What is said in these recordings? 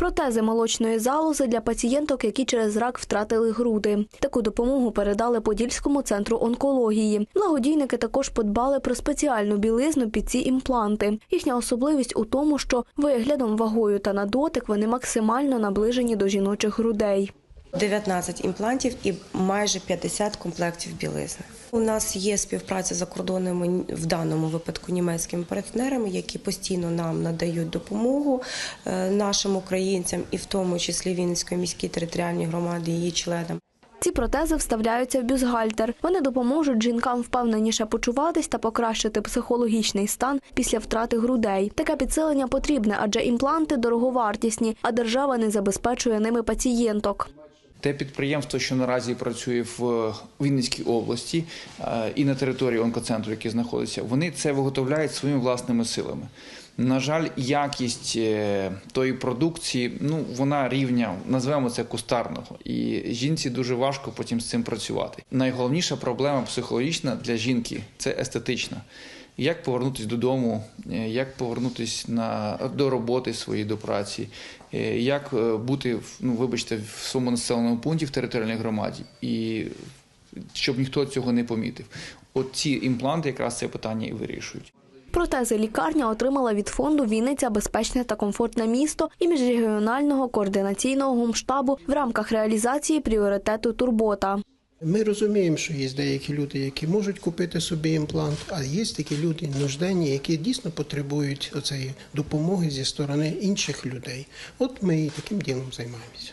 Протези молочної залози для пацієнток, які через рак втратили груди. Таку допомогу передали Подільському центру онкології. Благодійники також подбали про спеціальну білизну під ці імпланти. Їхня особливість у тому, що виглядом, вагою та на дотик вони максимально наближені до жіночих грудей. 19 імплантів і майже 50 комплектів білизни. У нас є співпраця за кордонами в даному випадку німецькими партнерами, які постійно нам надають допомогу е, нашим українцям, і в тому числі Вінницької міській територіальній громаді, її членам. Ці протези вставляються в бюстгальтер. Вони допоможуть жінкам впевненіше почуватись та покращити психологічний стан після втрати грудей. Таке підсилення потрібне, адже імпланти дороговартісні, а держава не забезпечує ними пацієнток. Те підприємство, що наразі працює в Вінницькій області е, і на території онкоцентру, який знаходиться, вони це виготовляють своїми власними силами. На жаль, якість е, тої продукції, ну вона рівня, назвемо це кустарного, і жінці дуже важко потім з цим працювати. Найголовніша проблема психологічна для жінки це естетична. Як повернутися додому, е, як повернутися на до роботи своєї до праці, е, як бути ну, вибачте, в своєму населеному пункті в територіальній громаді, і щоб ніхто цього не помітив. От ці імпланти якраз це питання і вирішують. Протези лікарня отримала від фонду Вінниця безпечне та комфортне місто і міжрегіонального координаційного гумштабу в рамках реалізації пріоритету Турбота. Ми розуміємо, що є деякі люди, які можуть купити собі імплант, а є такі люди нужденні, які дійсно потребують оцеї допомоги зі сторони інших людей. От ми і таким ділом займаємося.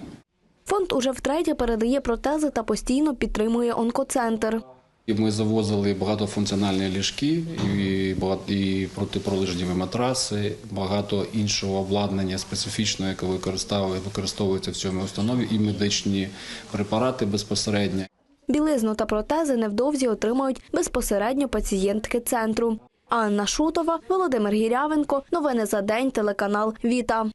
Фонд уже втретє передає протези та постійно підтримує онкоцентр. Ми завозили багатофункціональні ліжки і протипролежневі матраси, багато іншого обладнання специфічного, яке використовується в цьому установі, і медичні препарати безпосередньо. Білизну та протези невдовзі отримають безпосередньо пацієнтки центру. Анна Шутова, Володимир Гірявенко. Новини за день. Телеканал Віта.